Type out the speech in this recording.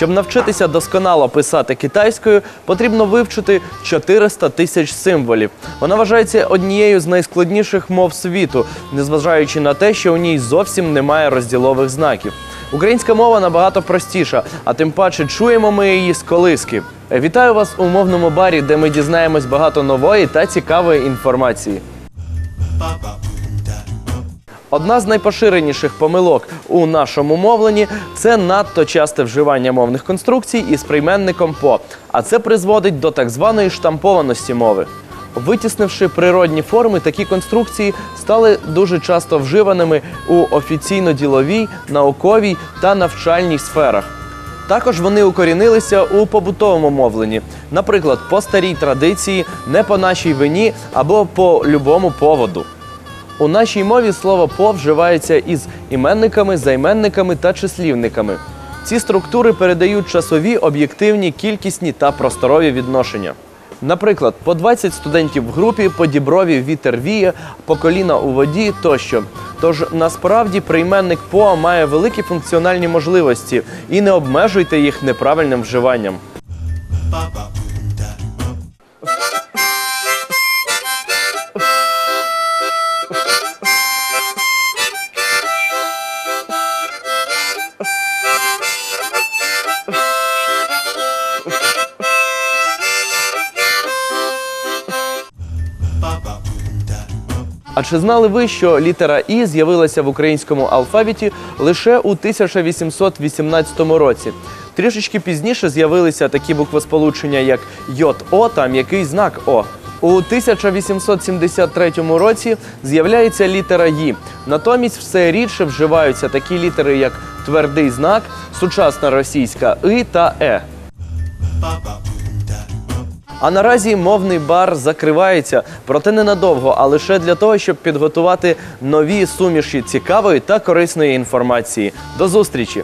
Щоб навчитися досконало писати китайською, потрібно вивчити 400 тисяч символів. Вона вважається однією з найскладніших мов світу, незважаючи на те, що у ній зовсім немає розділових знаків. Українська мова набагато простіша, а тим паче чуємо ми її з колиски. Вітаю вас у мовному барі, де ми дізнаємось багато нової та цікавої інформації. Одна з найпоширеніших помилок у нашому мовленні це надто часте вживання мовних конструкцій із прийменником по, а це призводить до так званої штампованості мови. Витіснивши природні форми, такі конструкції стали дуже часто вживаними у офіційно-діловій, науковій та навчальній сферах. Також вони укорінилися у побутовому мовленні, наприклад, по старій традиції, не по нашій вині або по любому поводу. У нашій мові слово по вживається із іменниками, займенниками та числівниками. Ці структури передають часові, об'єктивні, кількісні та просторові відношення. Наприклад, по 20 студентів в групі, по діброві вітер віє, по коліна у воді тощо. Тож насправді прийменник по має великі функціональні можливості і не обмежуйте їх неправильним вживанням. А чи знали ви, що літера І з'явилася в українському алфавіті лише у 1818 році? Трішечки пізніше з'явилися такі буквосполучення, як Й-О та м'який знак О. У 1873 році з'являється літера І. Натомість все рідше вживаються такі літери, як твердий знак, сучасна російська И та Е. А наразі мовний бар закривається, проте ненадовго, а лише для того, щоб підготувати нові суміші цікавої та корисної інформації. До зустрічі!